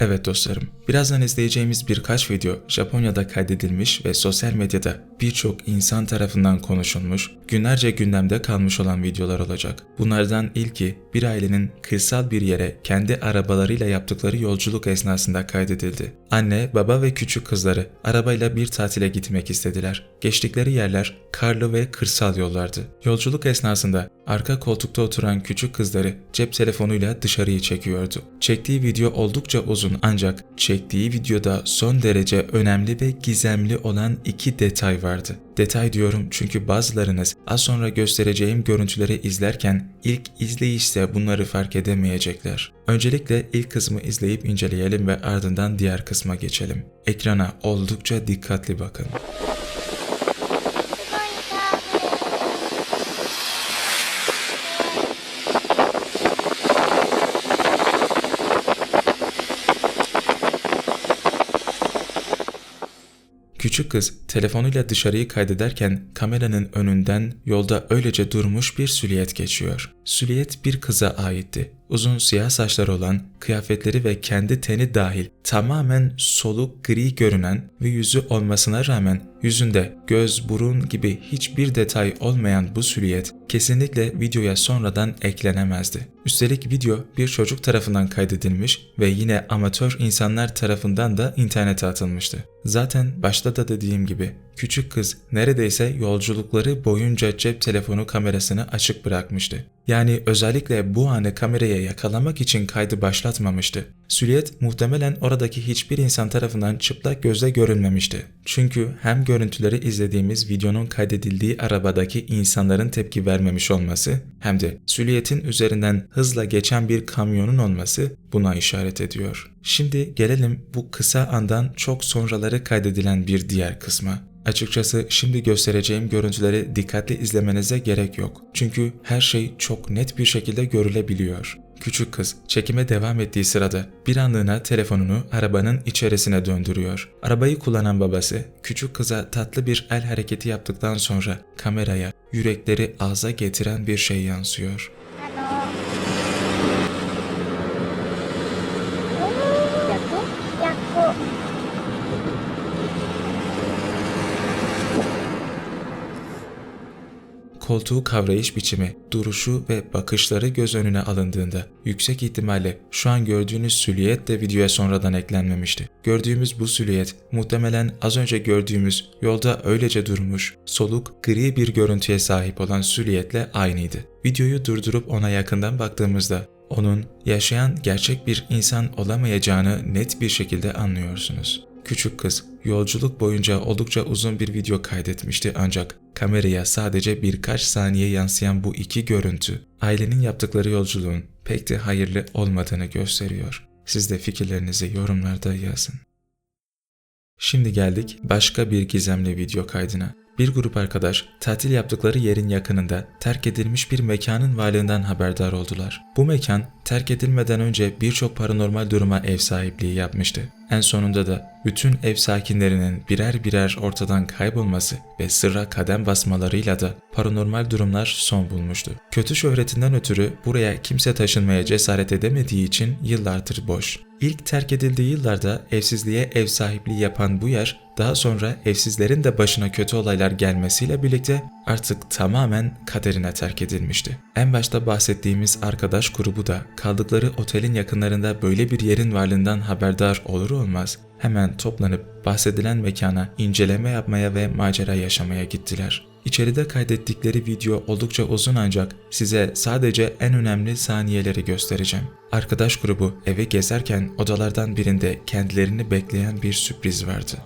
Evet dostlarım, birazdan izleyeceğimiz birkaç video Japonya'da kaydedilmiş ve sosyal medyada birçok insan tarafından konuşulmuş, günlerce gündemde kalmış olan videolar olacak. Bunlardan ilki bir ailenin kırsal bir yere kendi arabalarıyla yaptıkları yolculuk esnasında kaydedildi. Anne, baba ve küçük kızları arabayla bir tatile gitmek istediler. Geçtikleri yerler karlı ve kırsal yollardı. Yolculuk esnasında arka koltukta oturan küçük kızları cep telefonuyla dışarıyı çekiyordu. Çektiği video oldukça uzun ancak çektiği videoda son derece önemli ve gizemli olan iki detay vardı. Detay diyorum çünkü bazılarınız az sonra göstereceğim görüntüleri izlerken ilk izleyişte bunları fark edemeyecekler. Öncelikle ilk kısmı izleyip inceleyelim ve ardından diğer kısma geçelim. Ekrana oldukça dikkatli bakın. Küçük kız telefonuyla dışarıyı kaydederken kameranın önünden yolda öylece durmuş bir süliyet geçiyor. Süliyet bir kıza aitti. Uzun siyah saçları olan, kıyafetleri ve kendi teni dahil tamamen soluk gri görünen ve yüzü olmasına rağmen yüzünde göz, burun gibi hiçbir detay olmayan bu süliyet kesinlikle videoya sonradan eklenemezdi. Üstelik video bir çocuk tarafından kaydedilmiş ve yine amatör insanlar tarafından da internete atılmıştı. Zaten başta da dediğim gibi gibi küçük kız neredeyse yolculukları boyunca cep telefonu kamerasını açık bırakmıştı. Yani özellikle bu anı kameraya yakalamak için kaydı başlatmamıştı. Süliyet muhtemelen oradaki hiçbir insan tarafından çıplak gözle görülmemişti. Çünkü hem görüntüleri izlediğimiz videonun kaydedildiği arabadaki insanların tepki vermemiş olması hem de Süliyet'in üzerinden hızla geçen bir kamyonun olması buna işaret ediyor. Şimdi gelelim bu kısa andan çok sonraları kaydedilen bir diğer kısma. Açıkçası şimdi göstereceğim görüntüleri dikkatli izlemenize gerek yok. Çünkü her şey çok net bir şekilde görülebiliyor. Küçük kız çekime devam ettiği sırada bir anlığına telefonunu arabanın içerisine döndürüyor. Arabayı kullanan babası küçük kıza tatlı bir el hareketi yaptıktan sonra kameraya yürekleri ağza getiren bir şey yansıyor. Koltuğu kavrayış biçimi, duruşu ve bakışları göz önüne alındığında yüksek ihtimalle şu an gördüğünüz süliyet de videoya sonradan eklenmemişti. Gördüğümüz bu süliyet muhtemelen az önce gördüğümüz yolda öylece durmuş, soluk, gri bir görüntüye sahip olan süliyetle aynıydı. Videoyu durdurup ona yakından baktığımızda onun yaşayan gerçek bir insan olamayacağını net bir şekilde anlıyorsunuz. Küçük kız yolculuk boyunca oldukça uzun bir video kaydetmişti ancak kameraya sadece birkaç saniye yansıyan bu iki görüntü ailenin yaptıkları yolculuğun pek de hayırlı olmadığını gösteriyor. Siz de fikirlerinizi yorumlarda yazın. Şimdi geldik başka bir gizemli video kaydına. Bir grup arkadaş tatil yaptıkları yerin yakınında terk edilmiş bir mekanın varlığından haberdar oldular. Bu mekan terk edilmeden önce birçok paranormal duruma ev sahipliği yapmıştı. En sonunda da bütün ev sakinlerinin birer birer ortadan kaybolması ve sırra kadem basmalarıyla da paranormal durumlar son bulmuştu. Kötü şöhretinden ötürü buraya kimse taşınmaya cesaret edemediği için yıllardır boş. İlk terk edildiği yıllarda evsizliğe ev sahipliği yapan bu yer daha sonra evsizlerin de başına kötü olaylar gelmesiyle birlikte artık tamamen kaderine terk edilmişti. En başta bahsettiğimiz arkadaş grubu da kaldıkları otelin yakınlarında böyle bir yerin varlığından haberdar olur olmaz hemen toplanıp bahsedilen mekana inceleme yapmaya ve macera yaşamaya gittiler. İçeride kaydettikleri video oldukça uzun ancak size sadece en önemli saniyeleri göstereceğim. Arkadaş grubu eve gezerken odalardan birinde kendilerini bekleyen bir sürpriz vardı.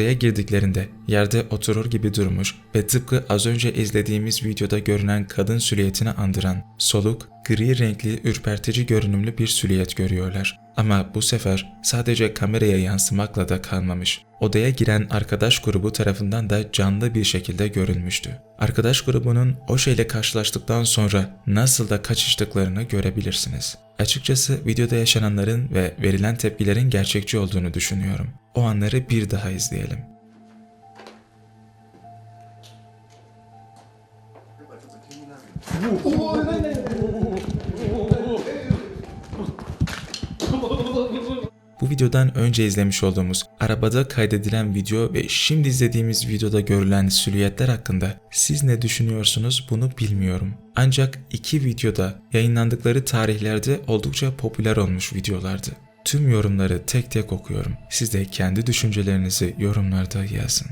Odaya girdiklerinde yerde oturur gibi durmuş ve tıpkı az önce izlediğimiz videoda görünen kadın silüetini andıran soluk, gri renkli ürpertici görünümlü bir silüet görüyorlar. Ama bu sefer sadece kameraya yansımakla da kalmamış. Odaya giren arkadaş grubu tarafından da canlı bir şekilde görülmüştü. Arkadaş grubunun o şeyle karşılaştıktan sonra nasıl da kaçıştıklarını görebilirsiniz. Açıkçası videoda yaşananların ve verilen tepkilerin gerçekçi olduğunu düşünüyorum. O anları bir daha izleyelim. Videodan önce izlemiş olduğumuz arabada kaydedilen video ve şimdi izlediğimiz videoda görülen silüetler hakkında siz ne düşünüyorsunuz bunu bilmiyorum. Ancak iki videoda yayınlandıkları tarihlerde oldukça popüler olmuş videolardı. Tüm yorumları tek tek okuyorum. Siz de kendi düşüncelerinizi yorumlarda yazın.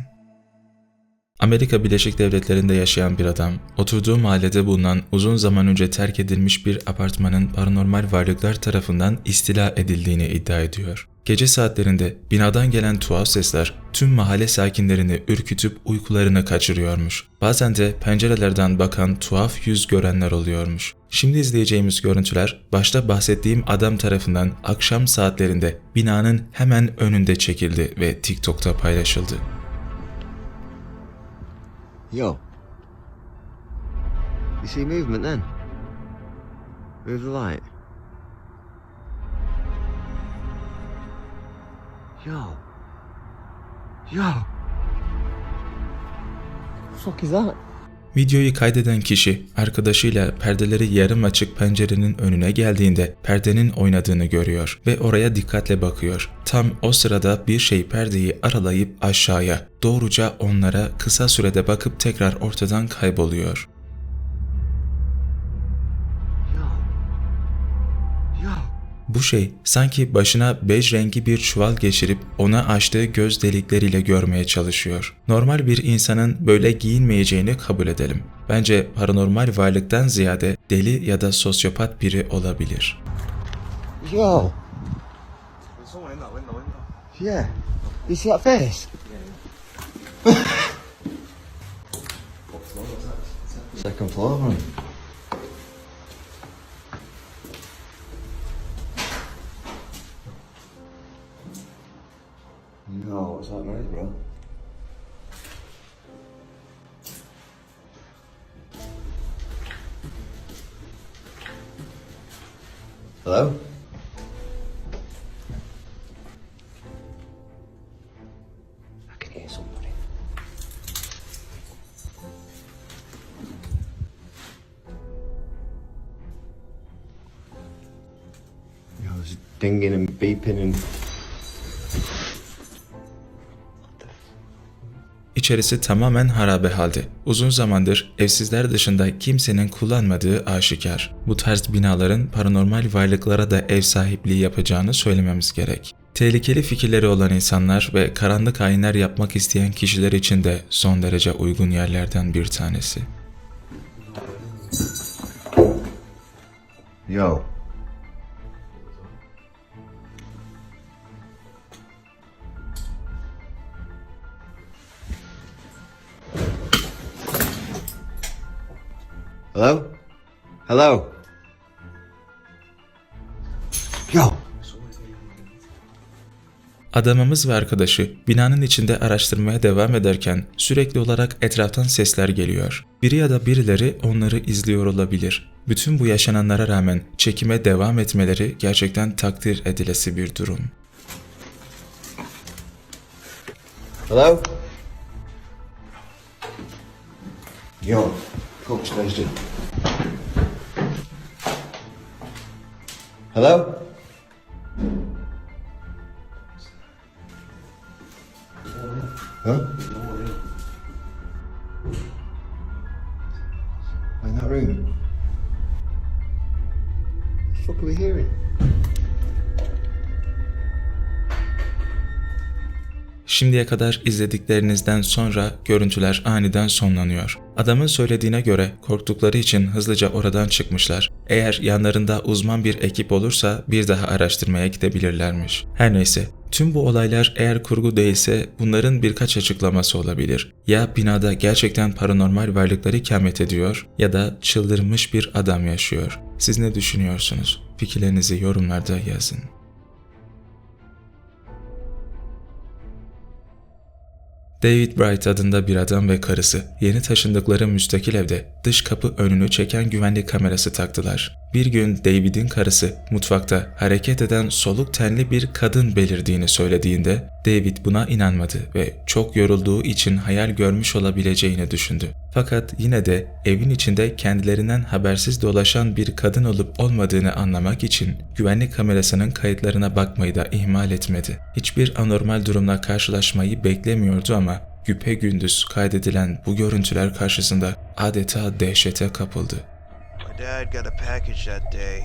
Amerika Birleşik Devletleri'nde yaşayan bir adam, oturduğu mahallede bulunan uzun zaman önce terk edilmiş bir apartmanın paranormal varlıklar tarafından istila edildiğini iddia ediyor. Gece saatlerinde binadan gelen tuhaf sesler tüm mahalle sakinlerini ürkütüp uykularını kaçırıyormuş. Bazen de pencerelerden bakan tuhaf yüz görenler oluyormuş. Şimdi izleyeceğimiz görüntüler başta bahsettiğim adam tarafından akşam saatlerinde binanın hemen önünde çekildi ve TikTok'ta paylaşıldı. Yo. You see movement then? Move the light. Yo. Yo. fuck is that? Videoyu kaydeden kişi arkadaşıyla perdeleri yarım açık pencerenin önüne geldiğinde perdenin oynadığını görüyor ve oraya dikkatle bakıyor. Tam o sırada bir şey perdeyi aralayıp aşağıya, doğruca onlara kısa sürede bakıp tekrar ortadan kayboluyor. Bu şey sanki başına bej rengi bir çuval geçirip ona açtığı göz delikleriyle görmeye çalışıyor. Normal bir insanın böyle giyinmeyeceğini kabul edelim. Bence paranormal varlıktan ziyade deli ya da sosyopat biri olabilir. Yo. Yeah. You see that face? Second floor, man. What's that noise, bro? Hello? I can hear somebody. You know, there's dinging and beeping and. İçerisi tamamen harabe halde. Uzun zamandır evsizler dışında kimsenin kullanmadığı aşikar. Bu tarz binaların paranormal varlıklara da ev sahipliği yapacağını söylememiz gerek. Tehlikeli fikirleri olan insanlar ve karanlık ayinler yapmak isteyen kişiler için de son derece uygun yerlerden bir tanesi. Yo. Hello? Hello? Yo! Adamımız ve arkadaşı binanın içinde araştırmaya devam ederken sürekli olarak etraftan sesler geliyor. Biri ya da birileri onları izliyor olabilir. Bütün bu yaşananlara rağmen çekime devam etmeleri gerçekten takdir edilesi bir durum. Hello? Yo, Station. Hello? Huh? Şimdiye kadar izlediklerinizden sonra görüntüler aniden sonlanıyor. Adamın söylediğine göre korktukları için hızlıca oradan çıkmışlar. Eğer yanlarında uzman bir ekip olursa bir daha araştırmaya gidebilirlermiş. Her neyse Tüm bu olaylar eğer kurgu değilse bunların birkaç açıklaması olabilir. Ya binada gerçekten paranormal varlıklar ikamet ediyor ya da çıldırmış bir adam yaşıyor. Siz ne düşünüyorsunuz? Fikirlerinizi yorumlarda yazın. David Bright adında bir adam ve karısı yeni taşındıkları müstakil evde dış kapı önünü çeken güvenlik kamerası taktılar. Bir gün David'in karısı mutfakta hareket eden soluk tenli bir kadın belirdiğini söylediğinde David buna inanmadı ve çok yorulduğu için hayal görmüş olabileceğini düşündü. Fakat yine de evin içinde kendilerinden habersiz dolaşan bir kadın olup olmadığını anlamak için güvenlik kamerasının kayıtlarına bakmayı da ihmal etmedi. Hiçbir anormal durumla karşılaşmayı beklemiyordu ama güpe gündüz kaydedilen bu görüntüler karşısında adeta dehşete kapıldı. Dad got a package that day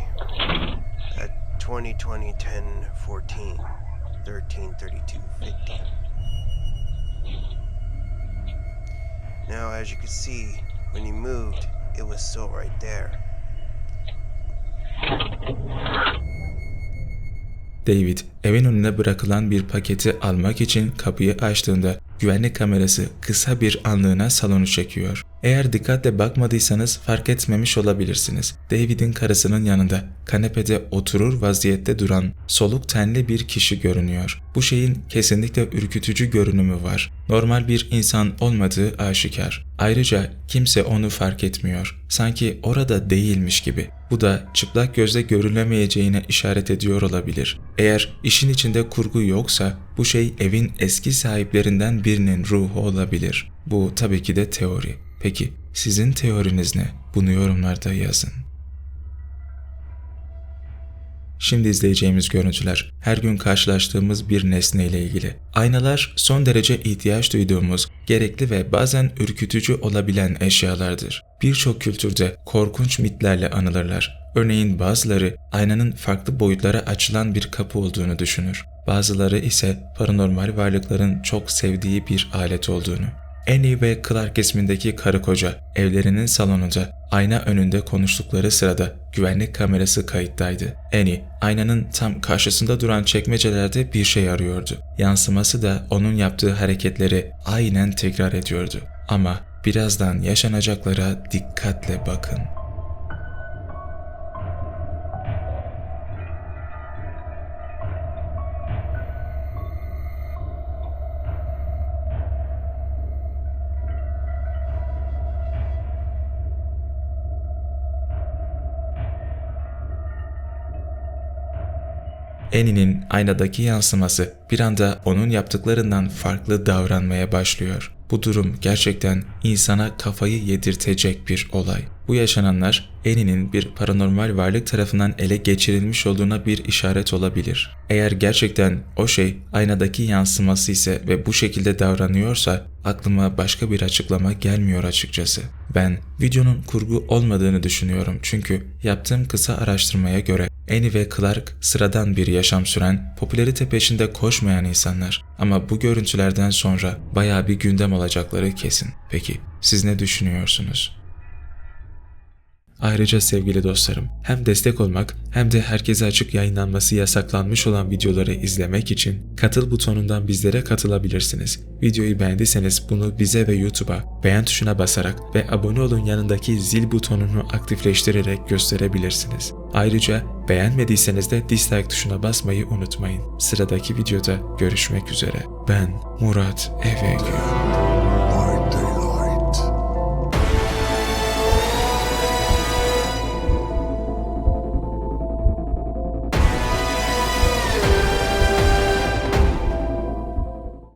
at 20 20 10 14 13 32 50. Now, as you can see, when he moved, it was still right there. David evin önüne bırakılan bir paketi almak için kapıyı açtığında güvenlik kamerası kısa bir anlığına salonu çekiyor. Eğer dikkatle bakmadıysanız fark etmemiş olabilirsiniz. David'in karısının yanında kanepede oturur vaziyette duran soluk tenli bir kişi görünüyor. Bu şeyin kesinlikle ürkütücü görünümü var. Normal bir insan olmadığı aşikar. Ayrıca kimse onu fark etmiyor. Sanki orada değilmiş gibi. Bu da çıplak gözle görülemeyeceğine işaret ediyor olabilir. Eğer işin içinde kurgu yoksa bu şey evin eski sahiplerinden birinin ruhu olabilir. Bu tabii ki de teori. Peki sizin teoriniz ne? Bunu yorumlarda yazın. Şimdi izleyeceğimiz görüntüler her gün karşılaştığımız bir nesne ile ilgili. Aynalar son derece ihtiyaç duyduğumuz, gerekli ve bazen ürkütücü olabilen eşyalardır. Birçok kültürde korkunç mitlerle anılırlar. Örneğin bazıları aynanın farklı boyutlara açılan bir kapı olduğunu düşünür. Bazıları ise paranormal varlıkların çok sevdiği bir alet olduğunu. Annie ve Clark ismindeki karı koca evlerinin salonunda ayna önünde konuştukları sırada güvenlik kamerası kayıttaydı. Annie aynanın tam karşısında duran çekmecelerde bir şey arıyordu. Yansıması da onun yaptığı hareketleri aynen tekrar ediyordu. Ama birazdan yaşanacaklara dikkatle bakın. Annie'nin aynadaki yansıması bir anda onun yaptıklarından farklı davranmaya başlıyor. Bu durum gerçekten insana kafayı yedirtecek bir olay. Bu yaşananlar Annie'nin bir paranormal varlık tarafından ele geçirilmiş olduğuna bir işaret olabilir. Eğer gerçekten o şey aynadaki yansıması ise ve bu şekilde davranıyorsa aklıma başka bir açıklama gelmiyor açıkçası. Ben videonun kurgu olmadığını düşünüyorum çünkü yaptığım kısa araştırmaya göre Annie ve Clark sıradan bir yaşam süren, popülerite peşinde koşmayan insanlar. Ama bu görüntülerden sonra bayağı bir gündem olacakları kesin. Peki siz ne düşünüyorsunuz? Ayrıca sevgili dostlarım, hem destek olmak hem de herkese açık yayınlanması yasaklanmış olan videoları izlemek için katıl butonundan bizlere katılabilirsiniz. Videoyu beğendiyseniz bunu bize ve YouTube'a beğen tuşuna basarak ve abone olun yanındaki zil butonunu aktifleştirerek gösterebilirsiniz. Ayrıca beğenmediyseniz de dislike tuşuna basmayı unutmayın. Sıradaki videoda görüşmek üzere. Ben Murat Evegül.